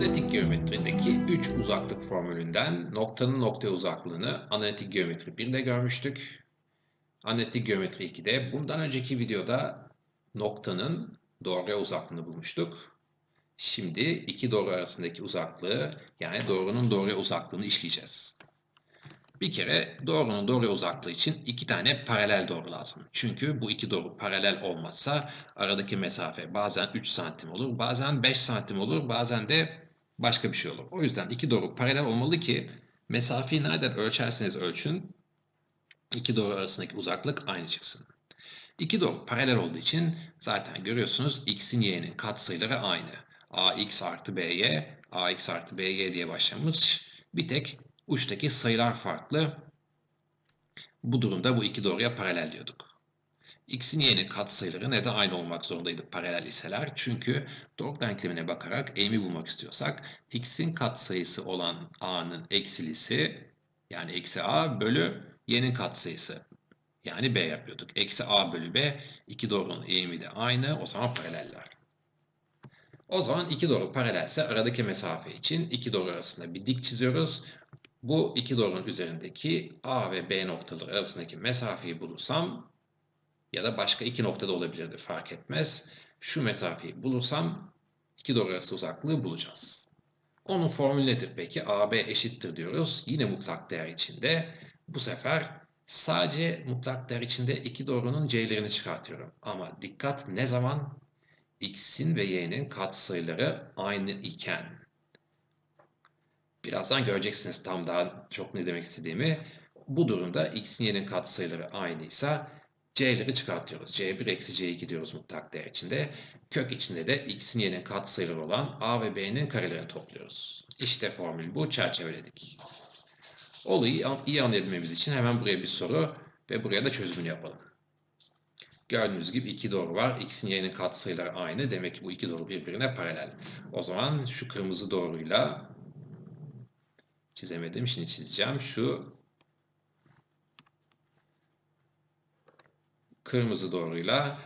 Analitik geometrideki 3 uzaklık formülünden noktanın noktaya uzaklığını analitik geometri 1'de görmüştük. Analitik geometri 2'de bundan önceki videoda noktanın doğruya uzaklığını bulmuştuk. Şimdi iki doğru arasındaki uzaklığı yani doğrunun doğruya uzaklığını işleyeceğiz. Bir kere doğrunun doğruya uzaklığı için iki tane paralel doğru lazım. Çünkü bu iki doğru paralel olmazsa aradaki mesafe bazen 3 santim olur, bazen 5 santim olur, bazen de başka bir şey olur. O yüzden iki doğru paralel olmalı ki mesafeyi nereden ölçerseniz ölçün iki doğru arasındaki uzaklık aynı çıksın. İki doğru paralel olduğu için zaten görüyorsunuz x'in y'nin katsayıları aynı. ax artı by, ax artı by diye başlamış. Bir tek uçtaki sayılar farklı. Bu durumda bu iki doğruya paralel diyorduk. X'in y'nin katsayıları neden aynı olmak zorundaydı paralel iseler? Çünkü doğru denklemine bakarak eğimi bulmak istiyorsak x'in katsayısı olan a'nın eksilisi yani eksi a bölü y'nin katsayısı yani b yapıyorduk. Eksi a bölü b iki doğrunun eğimi de aynı o zaman paraleller. O zaman iki doğru paralelse aradaki mesafe için iki doğru arasında bir dik çiziyoruz. Bu iki doğrunun üzerindeki A ve B noktaları arasındaki mesafeyi bulursam ya da başka iki noktada olabilirdi fark etmez. Şu mesafeyi bulursam iki doğru arası uzaklığı bulacağız. Onun formülü nedir peki? AB eşittir diyoruz. Yine mutlak değer içinde. Bu sefer sadece mutlak değer içinde iki doğrunun c'lerini çıkartıyorum. Ama dikkat ne zaman? x'in ve y'nin katsayıları aynı iken. Birazdan göreceksiniz tam daha çok ne demek istediğimi. Bu durumda x'in y'nin katsayıları aynıysa c'leri çıkartıyoruz. c1 eksi c2 diyoruz mutlak değer içinde. Kök içinde de x'in y'nin katsayıları olan a ve b'nin karelerini topluyoruz. İşte formül bu. Çerçeveledik. Olayı iyi anlayabilmemiz için hemen buraya bir soru ve buraya da çözümünü yapalım. Gördüğünüz gibi iki doğru var. X'in y'nin katsayıları aynı. Demek ki bu iki doğru birbirine paralel. O zaman şu kırmızı doğruyla çizemedim. Şimdi çizeceğim. Şu kırmızı doğruyla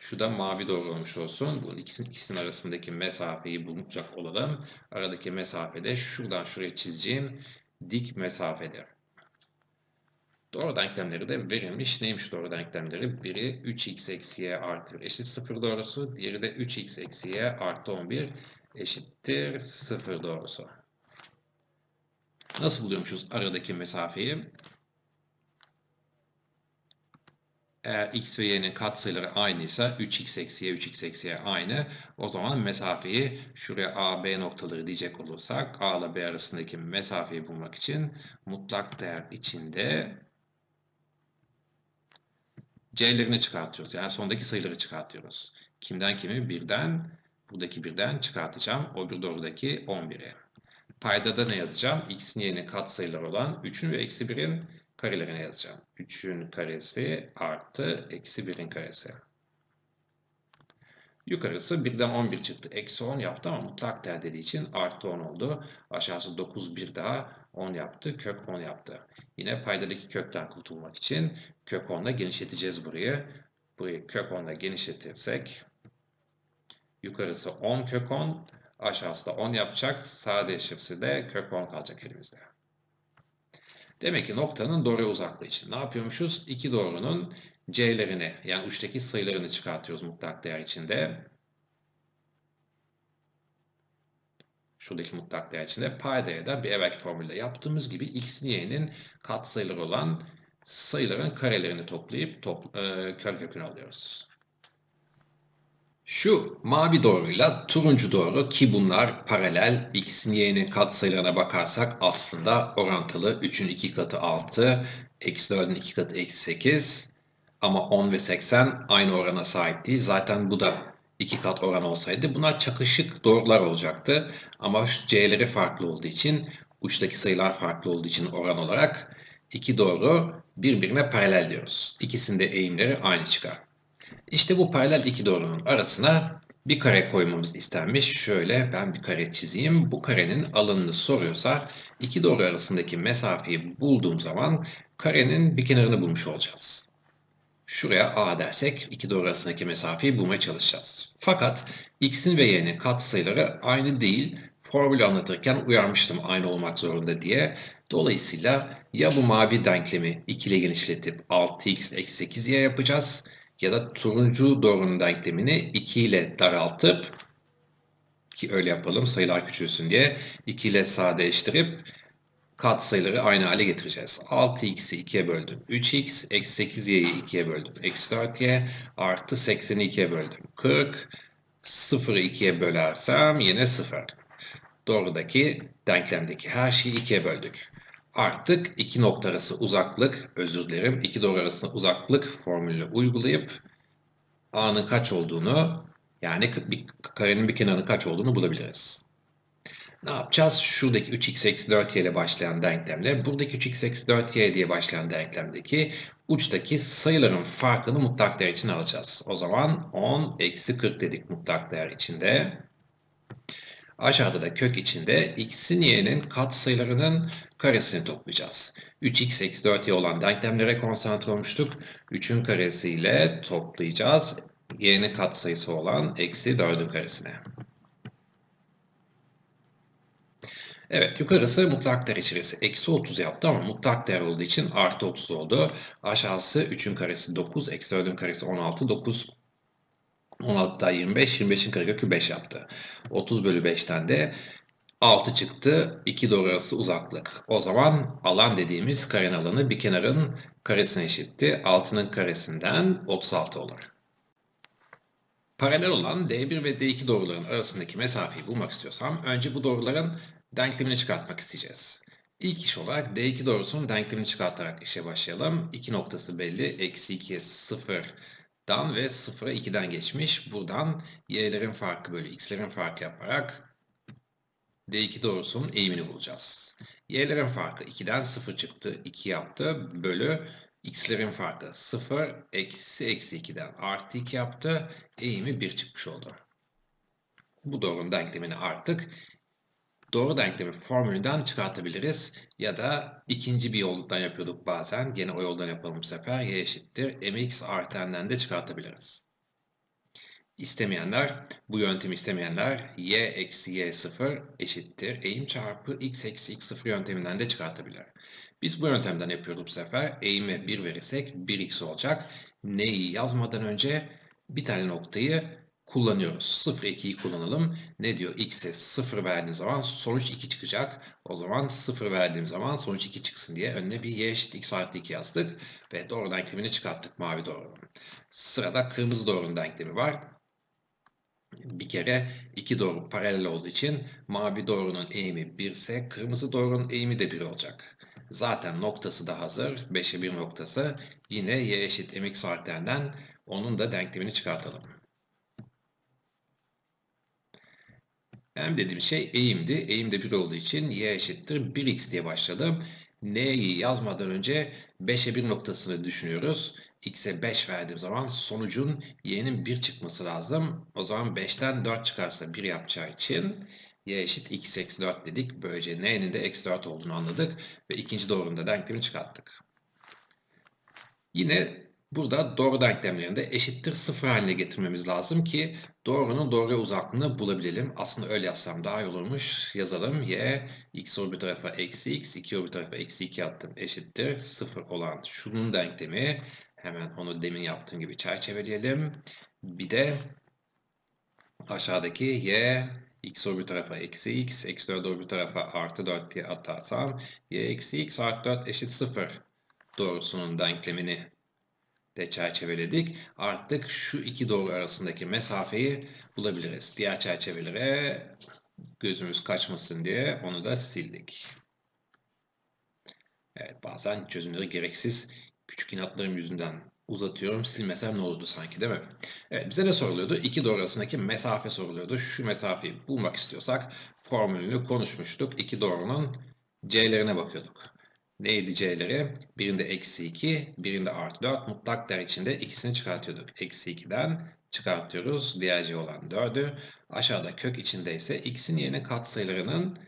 şu da mavi doğru olmuş olsun. Bu ikisinin, ikisinin arasındaki mesafeyi bulacak olalım. Aradaki mesafede şuradan şuraya çizeceğim dik mesafedir. Doğru denklemleri de verilmiş. Neymiş doğru denklemleri? Biri 3x eksi y artı 1 eşit 0 doğrusu. Diğeri de 3x eksi y artı 11 eşittir 0 doğrusu. Nasıl buluyormuşuz aradaki mesafeyi? Eğer x ve y'nin katsayıları aynıysa 3x eksi y, 3x eksi y aynı. O zaman mesafeyi şuraya a, b noktaları diyecek olursak a ile b arasındaki mesafeyi bulmak için mutlak değer içinde c'lerini çıkartıyoruz. Yani sondaki sayıları çıkartıyoruz. Kimden kimi? Birden, buradaki birden çıkartacağım. O bir doğrudaki 11'e. Paydada ne yazacağım? x'in y'nin katsayıları olan 3'ün ve eksi 1'in karelerine yazacağım. 3'ün karesi artı eksi 1'in karesi. Yukarısı 1'den 11 çıktı. Eksi 10 yaptı ama mutlak değer dediği için artı 10 oldu. Aşağısı 9 bir daha 10 yaptı. Kök 10 yaptı. Yine paydadaki kökten kurtulmak için kök 10 ile genişleteceğiz burayı. Burayı kök 10 ile genişletirsek yukarısı 10 kök 10 aşağısı da 10 yapacak. Sadeleşirse de kök 10 kalacak elimizde. Demek ki noktanın doğru uzaklığı için ne yapıyormuşuz? İki doğrunun c'lerini yani uçtaki sayılarını çıkartıyoruz mutlak değer içinde. Şuradaki mutlak değer içinde paydaya da bir evvelki formülde yaptığımız gibi x'in y'nin katsayıları olan sayıların karelerini toplayıp top, e, kör kökünü alıyoruz. Şu mavi doğruyla turuncu doğru ki bunlar paralel x'in y'nin katsayılarına bakarsak aslında orantılı 3'ün 2 katı 6, eksi 4'ün 2 katı eksi 8 ama 10 ve 80 aynı orana sahip değil. Zaten bu da 2 kat oran olsaydı bunlar çakışık doğrular olacaktı. Ama c'leri farklı olduğu için uçtaki sayılar farklı olduğu için oran olarak iki doğru birbirine paralel diyoruz. İkisinde eğimleri aynı çıkar. İşte bu paralel iki doğrunun arasına bir kare koymamız istenmiş. Şöyle ben bir kare çizeyim. Bu karenin alanını soruyorsa iki doğru arasındaki mesafeyi bulduğum zaman karenin bir kenarını bulmuş olacağız. Şuraya A dersek iki doğru arasındaki mesafeyi bulmaya çalışacağız. Fakat x'in ve y'nin katsayıları aynı değil. formülü anlatırken uyarmıştım aynı olmak zorunda diye. Dolayısıyla ya bu mavi denklemi 2 ile genişletip 6x eksi 8y yapacağız ya da turuncu doğrunun denklemini 2 ile daraltıp ki öyle yapalım sayılar küçülsün diye 2 ile sadeleştirip kat sayıları aynı hale getireceğiz. 6x'i 2'ye böldüm. 3x, eksi 8y'yi 2'ye böldüm. Eksi 4y artı 80'i 2'ye böldüm. 40, 0'ı 2'ye bölersem yine 0. Doğrudaki denklemdeki her şeyi 2'ye böldük. Artık iki nokta arası uzaklık, özür dilerim, iki doğru arasında uzaklık formülünü uygulayıp a'nın kaç olduğunu yani bir, karenin bir kenarının kaç olduğunu bulabiliriz. Ne yapacağız? Şuradaki 3x eksi 4y ile başlayan denklemle buradaki 3x eksi 4y diye başlayan denklemdeki uçtaki sayıların farkını mutlak değer için alacağız. O zaman 10 eksi 40 dedik mutlak değer içinde. Aşağıda da kök içinde x'in y'nin katsayılarının karesini toplayacağız. 3x eksi 4y olan denklemlere konsantre olmuştuk. 3'ün karesiyle toplayacağız. y'nin katsayısı olan eksi 4'ün karesine. Evet yukarısı mutlak değer içerisi eksi 30 yaptı ama mutlak değer olduğu için artı 30 oldu. Aşağısı 3'ün karesi 9, eksi 4'ün karesi 16, 9 16 daha 25, 25'in karekökü 5 yaptı. 30 bölü 5'ten de 6 çıktı. 2 doğru arası uzaklık. O zaman alan dediğimiz karenin alanı bir kenarın karesine eşitti. 6'nın karesinden 36 olur. Paralel olan D1 ve D2 doğruların arasındaki mesafeyi bulmak istiyorsam önce bu doğruların denklemini çıkartmak isteyeceğiz. İlk iş olarak D2 doğrusunun denklemini çıkartarak işe başlayalım. 2 noktası belli. Eksi 2'ye 0'dan ve 0'a 2'den geçmiş. Buradan y'lerin farkı bölü x'lerin farkı yaparak D2 doğrusunun eğimini bulacağız. Y'lerin farkı 2'den 0 çıktı. 2 yaptı. Bölü x'lerin farkı 0 eksi eksi 2'den artı 2 yaptı. Eğimi 1 çıkmış oldu. Bu doğrunun denklemini artık doğru denklemi formülünden çıkartabiliriz. Ya da ikinci bir yoldan yapıyorduk bazen. Gene o yoldan yapalım bu sefer. Y eşittir. mx artı n'den de çıkartabiliriz. İstemeyenler, bu yöntemi istemeyenler y eksi y sıfır eşittir. Eğim çarpı x eksi x sıfır yönteminden de çıkartabilir. Biz bu yöntemden yapıyorduk bu sefer. Eğime 1 verirsek 1x olacak. Neyi yazmadan önce bir tane noktayı kullanıyoruz. 0, 2'yi kullanalım. Ne diyor? X'e 0 verdiğim zaman sonuç 2 çıkacak. O zaman 0 verdiğim zaman sonuç 2 çıksın diye önüne bir y eşit x artı 2 yazdık. Ve doğru denklemini çıkarttık mavi doğrunun. Sırada kırmızı doğrunun denklemi var. Bir kere iki doğru paralel olduğu için mavi doğrunun eğimi 1 ise kırmızı doğrunun eğimi de 1 olacak. Zaten noktası da hazır. 5'e 1 noktası. Yine y eşit mx artı onun da denklemini çıkartalım. M dediğim şey eğimdi. Eğim de 1 olduğu için y eşittir 1x diye başladım. N'yi yazmadan önce 5'e 1 noktasını düşünüyoruz. X'e 5 verdiğim zaman sonucun y'nin 1 çıkması lazım. O zaman 5'ten 4 çıkarsa 1 yapacağı için y eşit x eksi 4 dedik. Böylece n'nin de eksi 4 olduğunu anladık. Ve ikinci doğrunun da denklemi çıkarttık. Yine Burada doğru denklemlerinde eşittir sıfır haline getirmemiz lazım ki doğrunun doğru uzaklığını bulabilelim. Aslında öyle yazsam daha iyi olurmuş. Yazalım. Y x bir tarafa eksi x, 2 bir tarafa eksi 2 attım. Eşittir sıfır olan şunun denklemi. Hemen onu demin yaptığım gibi çerçeveleyelim. Bir de aşağıdaki y x bir tarafa eksi x, eksi 4 bir tarafa artı 4 diye atarsam y eksi x artı 4 eşit sıfır doğrusunun denklemini de çerçeveledik. Artık şu iki doğru arasındaki mesafeyi bulabiliriz. Diğer çerçevelere gözümüz kaçmasın diye onu da sildik. Evet bazen çözümleri gereksiz küçük inatlarım yüzünden uzatıyorum. Silmesem ne olurdu sanki değil mi? Evet bize ne soruluyordu? İki doğru arasındaki mesafe soruluyordu. Şu mesafeyi bulmak istiyorsak formülünü konuşmuştuk. İki doğrunun c'lerine bakıyorduk neydi c'leri? Birinde eksi 2, birinde artı 4. Mutlak değer içinde ikisini çıkartıyorduk. Eksi 2'den çıkartıyoruz. Diğer c olan 4'ü. Aşağıda kök içinde ise x'in yeni katsayılarının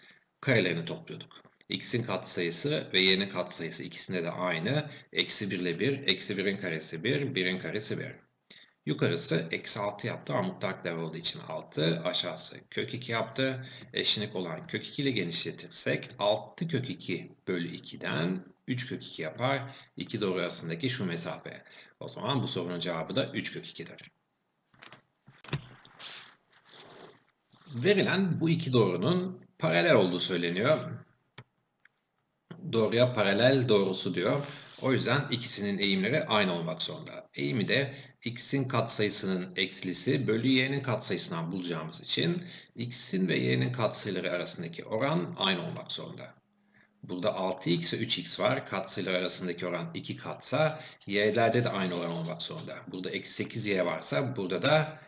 karelerini topluyorduk. x'in katsayısı ve y'nin katsayısı ikisinde de aynı. Eksi 1 ile 1, eksi 1'in karesi 1, 1'in karesi 1. Yukarısı eksi 6 yaptı ama mutlak değer olduğu için 6. Aşağısı kök 2 yaptı. Eşlik olan kök 2 ile genişletirsek 6 kök 2 bölü 2'den 3 kök 2 yapar. İki doğru arasındaki şu mesafe. O zaman bu sorunun cevabı da 3 kök 2'dir. Verilen bu iki doğrunun paralel olduğu söyleniyor. Doğruya paralel doğrusu diyor. O yüzden ikisinin eğimleri aynı olmak zorunda. Eğimi de x'in katsayısının eksilisi bölü y'nin katsayısından bulacağımız için x'in ve y'nin katsayıları arasındaki oran aynı olmak zorunda. Burada 6x ve 3x var. Katsayılar arasındaki oran 2 katsa y'lerde de aynı oran olmak zorunda. Burada eksi 8y varsa burada da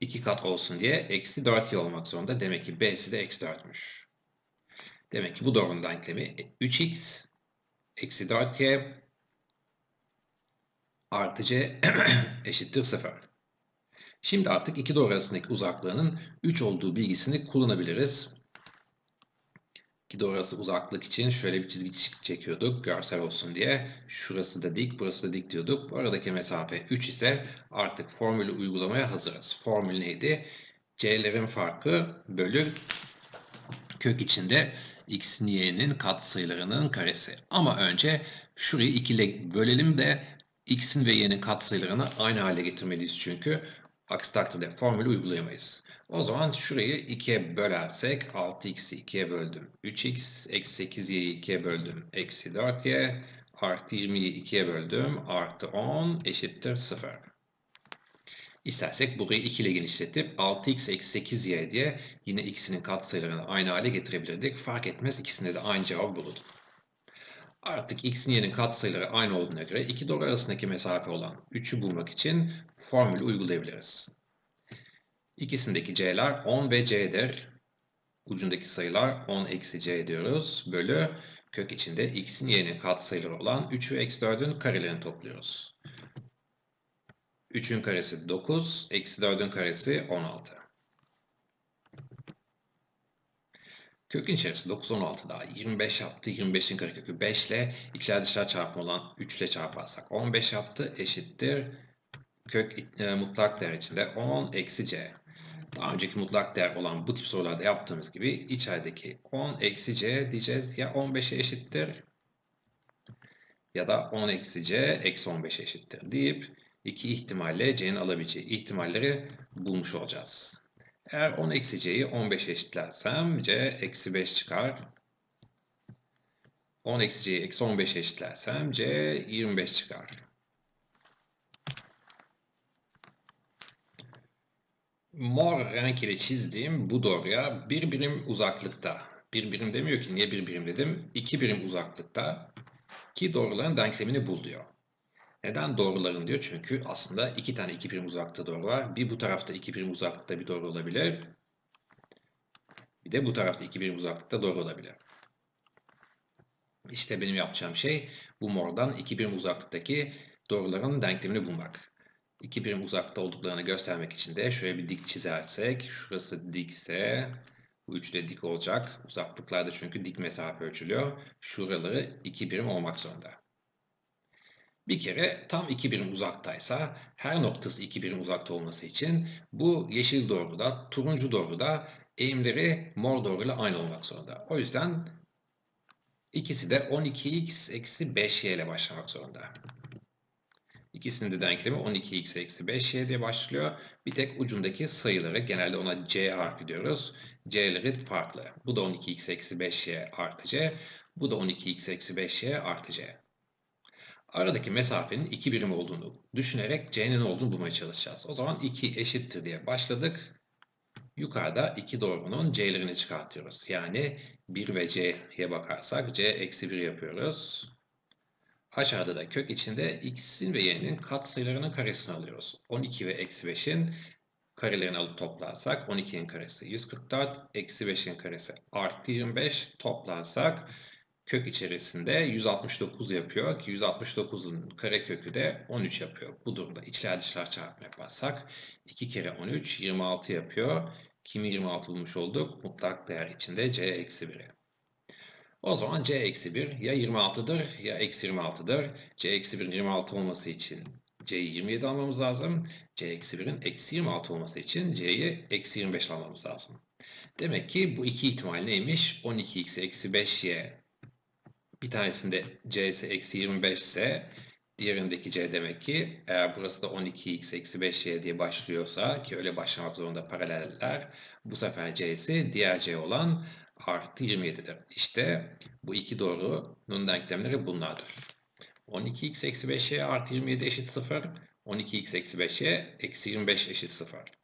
2 kat olsun diye eksi 4y olmak zorunda. Demek ki b'si de eksi 4'müş. Demek ki bu doğrunun denklemi 3x eksi 4y artı c eşittir 0. Şimdi artık iki doğru arasındaki uzaklığının 3 olduğu bilgisini kullanabiliriz. İki doğru arası uzaklık için şöyle bir çizgi çekiyorduk görsel olsun diye. Şurası da dik, burası da dik diyorduk. Bu aradaki mesafe 3 ise artık formülü uygulamaya hazırız. Formül neydi? C'lerin farkı bölü kök içinde x'in y'nin katsayılarının karesi. Ama önce şurayı 2 ile bölelim de x'in ve y'nin katsayılarını aynı hale getirmeliyiz çünkü. Aksi takdirde formülü uygulayamayız. O zaman şurayı 2'ye bölersek 6x'i 2'ye böldüm. 3x eksi 8y'yi 2'ye böldüm. Eksi 4y artı 20'yi 2'ye böldüm. Artı 10 eşittir 0. İstersek burayı 2 ile genişletip 6x eksi 8y diye yine ikisinin katsayılarını aynı hale getirebilirdik. Fark etmez ikisinde de aynı cevabı bulurduk. Artık x'in y'nin katsayıları aynı olduğuna göre iki doğru arasındaki mesafe olan 3'ü bulmak için formülü uygulayabiliriz. İkisindeki c'ler 10 ve c'dir. Ucundaki sayılar 10 eksi c diyoruz. Bölü kök içinde x'in y'nin katsayıları olan 3 ve eksi 4'ün karelerini topluyoruz. 3'ün karesi 9, eksi 4'ün karesi 16. Kökün içerisi 9, 16 daha 25 yaptı. 25'in karekökü 5 ile içler dışlar çarpımı olan 3 ile çarparsak 15 yaptı. Eşittir. Kök e, mutlak değer içinde 10 eksi c. Daha önceki mutlak değer olan bu tip sorularda yaptığımız gibi içerideki 10 eksi c diyeceğiz. Ya 15'e eşittir ya da 10 eksi c eksi 15'e eşittir deyip iki ihtimalle c'nin alabileceği ihtimalleri bulmuş olacağız. Eğer 10 eksi c'yi 15 eşitlersem c eksi 5 çıkar. 10 eksi c'yi eksi 15 eşitlersem c 25 çıkar. Mor renk ile çizdiğim bu doğruya bir birim uzaklıkta, bir birim demiyor ki niye bir birim dedim, iki birim uzaklıkta ki doğruların denklemini bul diyor. Neden doğruların diyor? Çünkü aslında iki tane iki birim uzakta doğru var. Bir bu tarafta iki birim uzaklıkta bir doğru olabilir. Bir de bu tarafta iki birim uzaklıkta doğru olabilir. İşte benim yapacağım şey bu mordan iki birim uzaklıktaki doğruların denklemini bulmak. İki birim uzakta olduklarını göstermek için de şöyle bir dik çizersek, şurası dikse bu üçü de dik olacak. Uzaklıklarda çünkü dik mesafe ölçülüyor. Şuraları iki birim olmak zorunda. Bir kere tam iki birim uzaktaysa her noktası iki birim uzakta olması için bu yeşil doğruda, turuncu doğruda eğimleri mor doğruyla aynı olmak zorunda. O yüzden ikisi de 12x eksi 5y ile başlamak zorunda. İkisinin de denklemi 12x eksi 5y diye başlıyor. Bir tek ucundaki sayıları genelde ona c harfi diyoruz. c'leri farklı. Bu da 12x eksi 5y artı c. Bu da 12x eksi 5y artı c. Aradaki mesafenin 2 birim olduğunu düşünerek c'nin olduğunu bulmaya çalışacağız. O zaman 2 eşittir diye başladık. Yukarıda iki doğrunun c'lerini çıkartıyoruz. Yani 1 ve c'ye bakarsak c eksi 1 yapıyoruz. Aşağıda da kök içinde x'in ve y'nin katsayılarının karesini alıyoruz. 12 ve eksi 5'in karelerini alıp toplarsak 12'nin karesi 144, eksi 5'in karesi artı 25 toplarsak kök içerisinde 169 yapıyor ki 169'un karekökü de 13 yapıyor. Bu durumda içler dışlar çarpımı yaparsak 2 kere 13 26 yapıyor. Kimi 26 bulmuş olduk? Mutlak değer içinde c eksi 1'i. O zaman c eksi 1 ya 26'dır ya eksi 26'dır. c eksi 1'in 26 olması için c'yi 27 almamız lazım. c eksi 1'in eksi 26 olması için c'yi eksi 25 almamız lazım. Demek ki bu iki ihtimal neymiş? 12x eksi 5y bir tanesinde c'si eksi 25 ise diğerindeki c demek ki eğer burası da 12x eksi 5y diye başlıyorsa ki öyle başlamak zorunda paraleller bu sefer c'si diğer c olan artı 27'dir. İşte bu iki doğrunun denklemleri bunlardır. 12x eksi 5y artı 27 eşit 0. 12x eksi 5y eksi 25 eşit 0.